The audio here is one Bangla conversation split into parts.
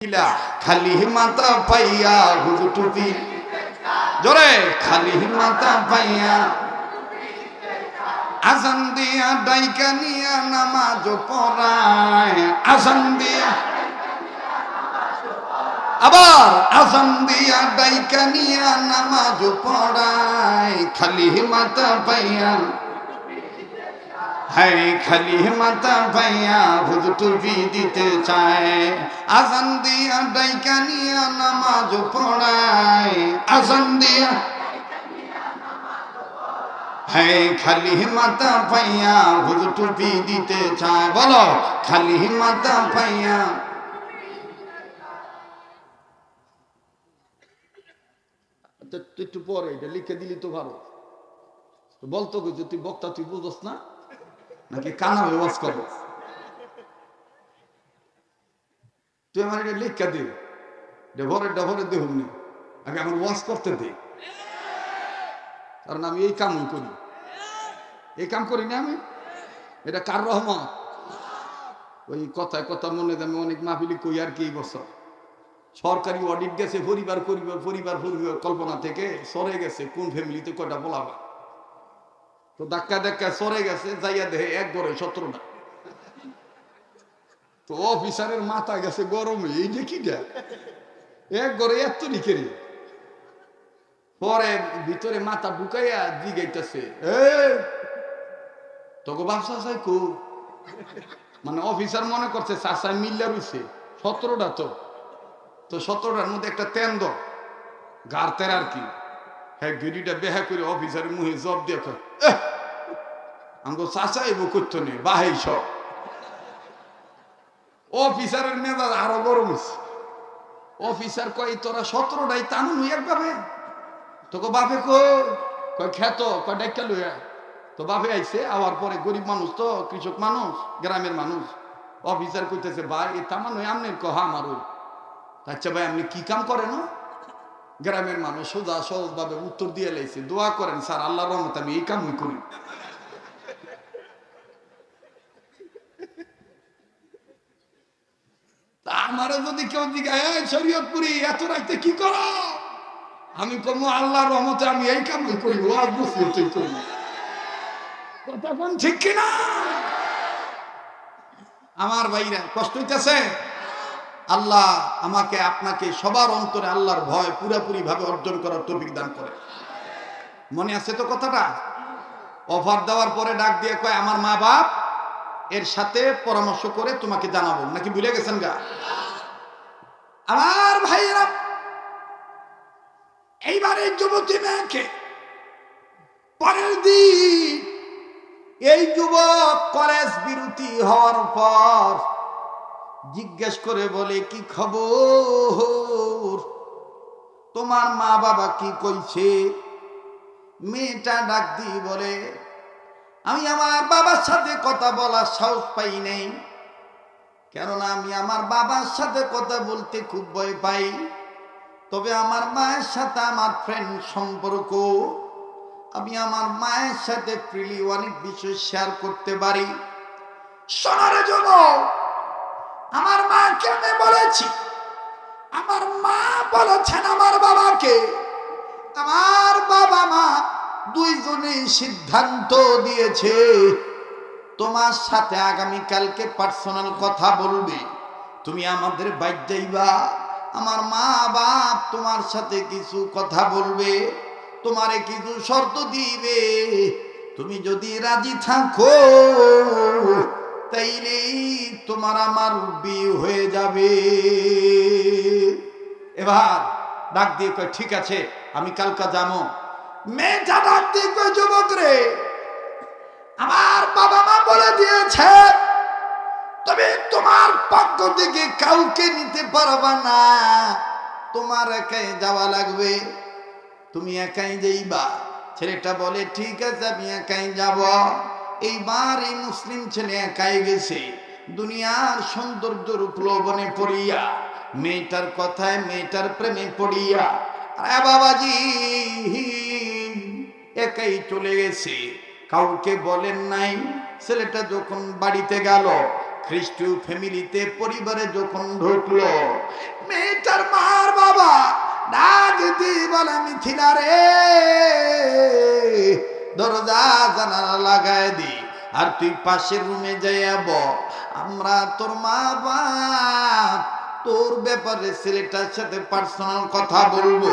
ইলা খালি মাতা পাইয়া হুজু টুপি। জোরে, খালি মাতা পাইয়া। আজান দিয়া ডাইকা নিয়া নামাজ পড়ায়। আজান দিয়া। আবার আজান দিয়া ডাইকা নিয়া নামাজ পড়ায়। খালি মাতা পাইয়া। হাই খালি মাতা পাইয়া হুজু টুপি দিতে চায়। আজান দিয়া ডাইকা নিয়া নামাজ পড়ায়। আজান দিয়া। হাই খালি মাতা পাইয়া হুজু টুপি দিতে চায়। বলো, খালি মাতা পাইয়া একটু পরে এটা লিখে দিলি তো ভালো। বলতো তুই বক্তা, তুই বুঝস না? নাকি কানা ওয়াজ করো তুই আমার এটা লিখা দে। ডেভরে ডেভরে দেহুন নি আগে আমার ওয়াজ করতে দে। কারণ আমি এই কাম করি। এই কাম করি না আমি? এটা কার রহমত? ওই কথায় কথা মনে আমি অনেক মাহফিলি কই আর কি বছর। সরকারি অডিট গেছে, পরিবার পরিবার পরিবার পরিবার কল্পনা থেকে সরে গেছে। কোন ফ্যামিলিতে কয়টা বলাবা তো ধাক্কা ধাক্কা সরে গেছে যাইয়া দেহে এক গড়ে সতেরোটা তো অফিসারের মাথা গেছে গরমে এই যে কিটা এক গড়ে এত লিখেরি পরে ভিতরে মাথা ঢুকাইয়া জিগাইতেছে এ তোকে ব্যবসা চাই কো? মানে অফিসার মনে করছে চাষায় মিল্লা রয়েছে সতেরোটা তো। তো সতেরোটার মধ্যে একটা তেন্দ গার্তের আর কি। হ্যাঁ গিরিটা বেহা করে অফিসারের মুহে জব দিয়ে কয়, "এহ, আমগো চাচা এবো নেই বাহাই সব। অফিসারের মেজাজ আরও গরম হয়েছে অফিসার কয়, তোরা সতেরোটাই টানুন একভাবে? তোকে বাপে কয় খ্যাত কয় ডাক্কা লইয়া তো বাপে আইছে, আওয়ার পরে গরিব মানুষ তো, কৃষক মানুষ, গ্রামের মানুষ। অফিসার কইতেছে, ভাই এ তামান ওই আমনের কহা আমার ওই আচ্ছা ভাই, আপনি কি কাম করেন? গ্রামের মানুষ সোজা সহজভাবে উত্তর দিয়ে লাইছে, দোয়া করেন, স্যার আল্লাহ রহমত আমি এই কামই করি। আমারও যদি কেউ শরীয়তপুরি, এত রাইতে কি করো? আমি কমু আল্লাহ রহমতে আমি এই কামই করি ওয়াজ বসিয়ে করি কথা কোন ঠিক কিনা আমার ভাইরা, কষ্ট হইতেছে? আল্লাহ আমাকে, আপনাকে সবার অন্তরে আল্লাহর ভয় পুরাপুরি ভাবে অর্জন করার তৌফিক দান করে। মনে আছে তো কথাটা? অফার দেওয়ার পরে ডাক দিয়ে কয়, আমার মা বাপ এর সাথে পরামর্শ করে তোমাকে জানাব। নাকি ভুলে গেছেন গা? আমার ভাইয়েরা, এইবার এই যুবতী মেয়েকে পরের দিন এই যুবক কলেজ বিরতি হওয়ার পর জিজ্ঞেস করে বলে, কি খবর? তোমার মা বাবা কি কইছে? মেয়েটা ডাক দিয়ে বলে আমি আমার বাবার সাথে কথা বলার সাহস পাই নাই। কেননা আমি আমার বাবার সাথে কথা বলতে খুব ভয় পাই। তবে আমার মায়ের সাথে আমার ফ্রেন্ড সম্পর্ক। আমি আমার মায়ের সাথে ফ্রিলি অনেক বিষয় শেয়ার করতে পারি। সোনারে জন্য আমার মাকে আমি বলেছি? আমার মা বলেছেন আমার বাবাকে, আমার বাবা মা দুইজনেই সিদ্ধান্ত দিয়েছে, তোমার সাথে আগামী কালকে পার্সোনাল কথা বলবে। তুমি আমাদের বাইর যাইবা, আমার মা বাপ তোমার সাথে কিছু কথা বলবে, তোমারে কিছু শর্ত দিবে। তুমি যদি রাজি থাকো তাইলেই তোমার আমার বিয়ে হয়ে যাবে। এবার ডাক দিয়ে কয়, ঠিক আছে, আমি কালকা যাব। মেয়েটা ডাক দিয়ে কয়, যুবক রে, আমার বাবা মা বলে দিয়েছে তবে তোমার পক্ষ থেকে কাউকে নিতে পারবা না। তোমার একাই যাওয়া লাগবে। তুমি একাই যাইবা। ছেলেটা বলে, ঠিক আছে, আমি একাই যাব। এইবার এই মুসলিম ছেলে একাই গেছে। দুনিয়ার সৌন্দর্যের উপলবনে পড়িয়া, মেয়েটার কথায় মেয়েটার প্রেমে পড়িয়া আরে বাবাজি একাই চলে গেছে। কাউকে বলেন নাই, ছেলেটা যখন বাড়িতে গেল, খ্রিস্টীয় ফ্যামিলিতে, পরিবারে যখন ঢুকলো, মেয়েটার মার বাবা, ডাক দিয়ে বলে মিথিলা রে, দরজা জানালা লাগায় দি, আর তুই পাশের রুমে যাইয়াব আমরা তোর মা বাপ তোর ব্যাপারে ছেলেটার সাথে পার্সোনাল কথা বলব।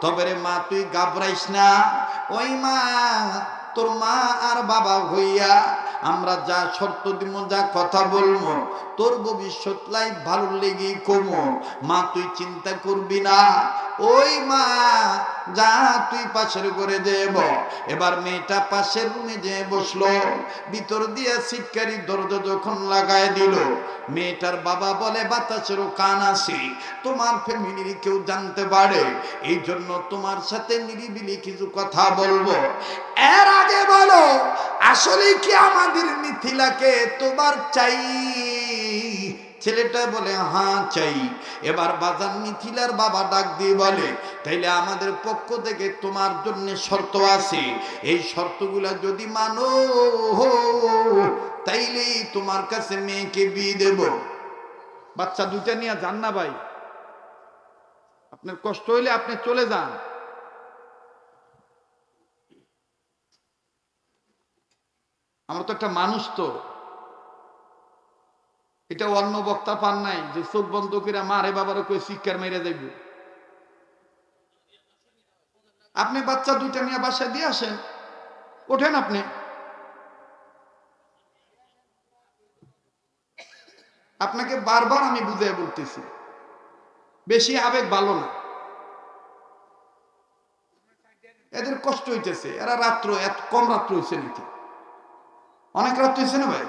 তবে রে মা, তুই গাবরাইস না। ওই মা, তোর মা আর বাবা হইয়া আমরা যা শর্ত দিব, যা কথা বলব, তোর ভবিষ্যৎ লাইফ ভালো লেগে কমো। মা, তুই চিন্তা করবি না। ওই মা, যা তুই পাশের করে দেব। এবার মেয়েটা পাশের রুমে যে বসল। ভিতর দিয়ে শিক্ষারি দরজা যখন লাগায় দিল, মেয়েটার বাবা বলে, বাতাসেরও কান আসি তোমার ফ্যামিলির কেউ জানতে পারে। এই জন্য তোমার সাথে নিরিবিলি কিছু কথা বলব। আসলে কি আমাদের মিথিলাকে তোমার চাই? ছেলেটা বলে হ্যাঁ চাই। এবার বাজার মিথিলার বাবা ডাক দিয়ে বলে, তাইলে আমাদের পক্ষ থেকে তোমার জন্য শর্ত আছে। এই শর্তগুলা যদি মানো, তাইলেই তোমার কাছে মেয়েকে বিয়ে দেব। বাচ্চা দুইটা নিয়ে যান না ভাই। আপনার কষ্ট হইলে আপনি চলে যান। আমরা তো একটা মানুষ তো। এটা অন্য বক্তা পান নাই যে চোখ বন্ধ করে মারে বাবার কই শিক্ষার মেরে যাইব আপনি বাচ্চা দুইটা নিয়ে বাসায় দিয়ে আসেন। ওঠেন আপনি। আপনাকে বারবার আমি বুঝাই বলতেছি। বেশি আবেগ ভালো না। এদের কষ্ট হইতেছে। এরা রাত্র, এত কম রাত্র হয়েছে নাকি? অনেক রাত্র হয়েছে না ভাই?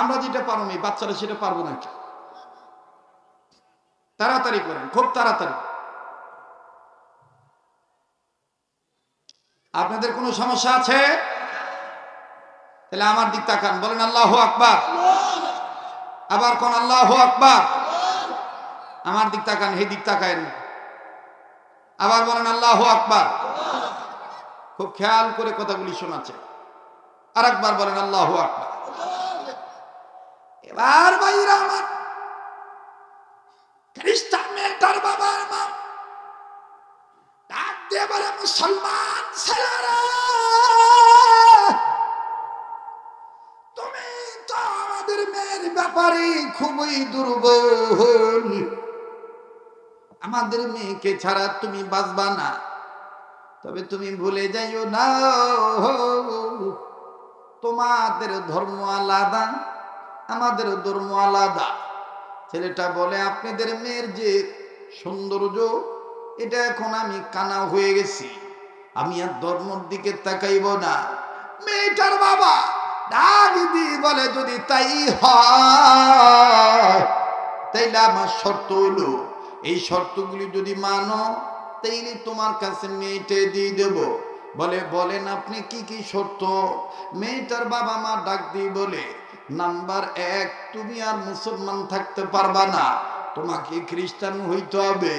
আমরা যেটা পারব এই বাচ্চারা সেটা পারব নাকি তাড়াতাড়ি করেন, খুব তাড়াতাড়ি। আপনাদের কোনো সমস্যা আছে? তাহলে আমার দিক তাকান, বলেন আল্লাহ আকবার। আবার কোন আল্লাহ আকবার? আমার দিক তাকান হে দিক তাকায়েন আবার বলেন আল্লাহ আকবার। খুব খেয়াল করে কথাগুলি শোনাচ্ছে। আর একবার বলেন, আল্লাহ এবার ভাইরা আমার, খ্রিস্টান মেয়েটার বাবার মা ডাক দিয়ে বলে, মুসলমান ছেলেরা, তুমি তো আমাদের মেয়ের ব্যাপারে খুবই দুর্বল। আমাদের মেয়েকে ছাড়া তুমি বাঁচবা না। তবে তুমি ভুলে যাইও না। তোমাদের ধর্ম আলাদা, আমাদের ধর্ম আলাদা। ছেলেটা বলে, আপনাদের মেয়ের যে সৌন্দর্য, এটা এখন আমি কানা হয়ে গেছি। আমি আর ধর্মর দিকে তাকাইব না। মেয়েটার বাবা দিয়ে বলে, যদি তাই হয়, তাইলে আমার শর্ত হলো এই শর্তগুলি যদি মানো, তাইলে তোমার কাছে মেয়েটে দিয়ে দেব। বলে, বলেন আপনি কি কি শর্ত? মেয়েটার বাবা মা ডাক দিয়ে বলে, নাম্বার এক, তুমি আর মুসলমান থাকতে পারবা না, তোমাকে খ্রিস্টান হইতে হবে।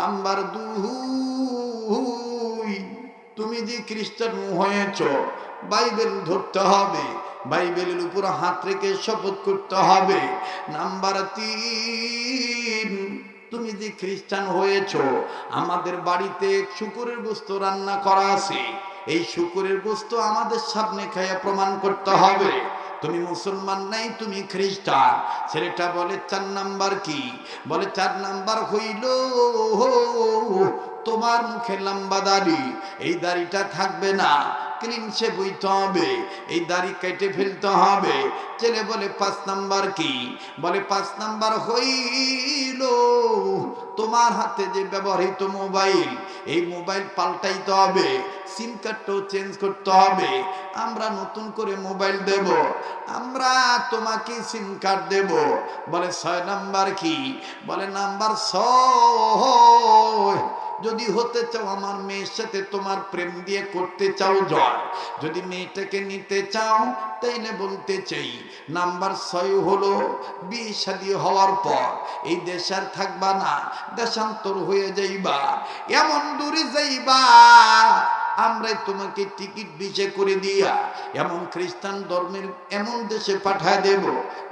নাম্বার দুই, তুমি যে খ্রিস্টান হয়েছ, বাইবেল ধরতে হবে, বাইবেলের উপর হাত রেখে শপথ করতে হবে। নাম্বার তিন তুমি যে খ্রিস্টান হয়েছ, আমাদের বাড়িতে শুকুরের গোস্ত রান্না করা আছে। এই শুকুরের গোস্ত আমাদের সামনে খাইয়া প্রমাণ করতে হবে। তুমি মুসলমান নাই, তুমি খ্রিস্টান। ছেলেটা বলে, চার নাম্বার কি? বলে, চার নাম্বার হইল, তোমার মুখে লম্বা দাড়ি। এই দাড়িটা থাকবে না। ক্লিন সে বইতে হবে, এই দাড়ি কেটে ফেলতে হবে। ছেলে বলে, পাঁচ নাম্বার কি? বলে, পাঁচ নাম্বার হইল তোমার হাতে যে ব্যবহৃত মোবাইল, এই মোবাইল পাল্টাইতে হবে, সিম কার্ডটাও চেঞ্জ করতে হবে। আমরা নতুন করে মোবাইল দেব, আমরা তোমাকে সিম কার্ড দেব। বলে, ছয় নাম্বার কি? বলে, নাম্বার ছয় যদি হতে চাও আমার মেয়ের সাথে তোমার প্রেম দিয়ে করতে চাও জয়। যদি মেয়েটাকে নিতে চাও, তাইলে বলতে চাই, নাম্বার ছয় হলো বিয়ে শাদী হওয়ার পর। এই দেশ আর থাকবা না, দেশান্তর হয়ে যাইবা। এমন দূরে যাইবা, আমরাই তোমাকে টিকিট বিচে করে দিয়া। এমন খ্রিস্টান ধর্মের এমন দেশে পাঠায় দেব,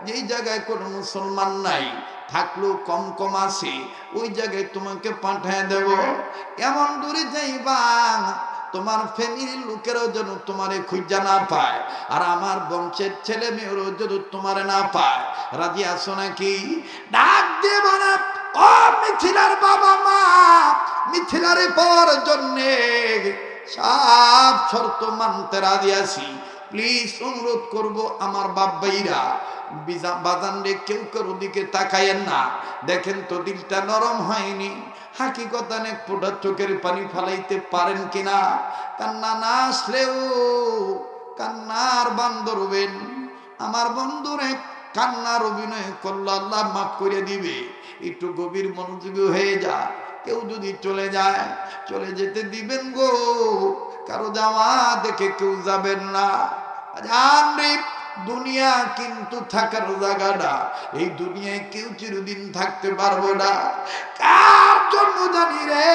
যেই জায়গায় কোনো মুসলমান নাই। থাকলেও কম কম আছে, ওই জায়গায় তোমাকে পাঠায় দেব। এমন দূরে যাইবা, তোমার ফ্যামিলির লোকেরাও যেন তোমারে খুঁজা না পায়, আর আমার বংশের ছেলে মেয়েরও যেন তোমারে না পায়। রাজি আসো নাকি? ডাক দেব না ও মিথিলার বাবা মা, মিথিলারে পর জন্যে সব শর্ত মানতে রাজি আছি। প্লিজ অনুরোধ করব আমার বাব্বাইরা বাজান রে কেউ কেউ দিকে তাকায়েন না। দেখেন তো দিলটা নরম হয়নি। হাকিকতা নে ফোটা চোখের পানি ফালাইতে পারেন কিনা? কান্না না আসলেও কান্নার বান্দর হবেন আমার বন্ধুরে কান্নার অভিনয় করল, আল্লাহ মাফ করে দিবে। একটু গভীর মনোযোগী হয়ে যা। কেউ যদি চলে যায়, চলে যেতে দিবেন গো। কারও যাওয়া দেখে কেউ যাবেন না। রে দুনিয়া কিন্তু থাকার জায়গাটা, এই দুনিয়ায় কেউ চিরদিন থাকতে পারব না। কার জন্য জানি রে?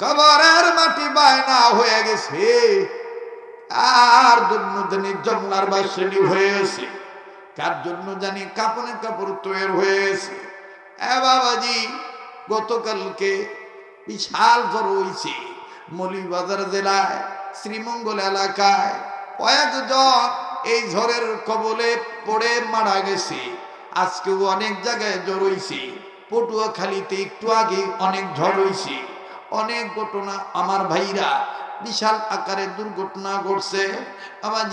কবরের মাটি বায়না হয়ে গেছে। আর জন্য জানি জন্নার বাসনী হয়েছে? কার জন্য জানি কাপড়ে কাপড় তৈরি হয়েছে? এ বাবাজি, গতকালকে বিশাল জ্বর হয়েছে মলিবাজার জেলায়, শ্রীমঙ্গল এলাকায় কয়েকজন এই ঝড়ের কবলে পড়ে মারা গেছে। আজকেও অনেক জায়গায় জ্বর হয়েছে পটুয়াখালীতে একটু আগে অনেক ঝড় হয়েছে অনেক ঘটনা আমার ভাইরা, বিশাল আকারে দুর্ঘটনা ঘটছে। আমার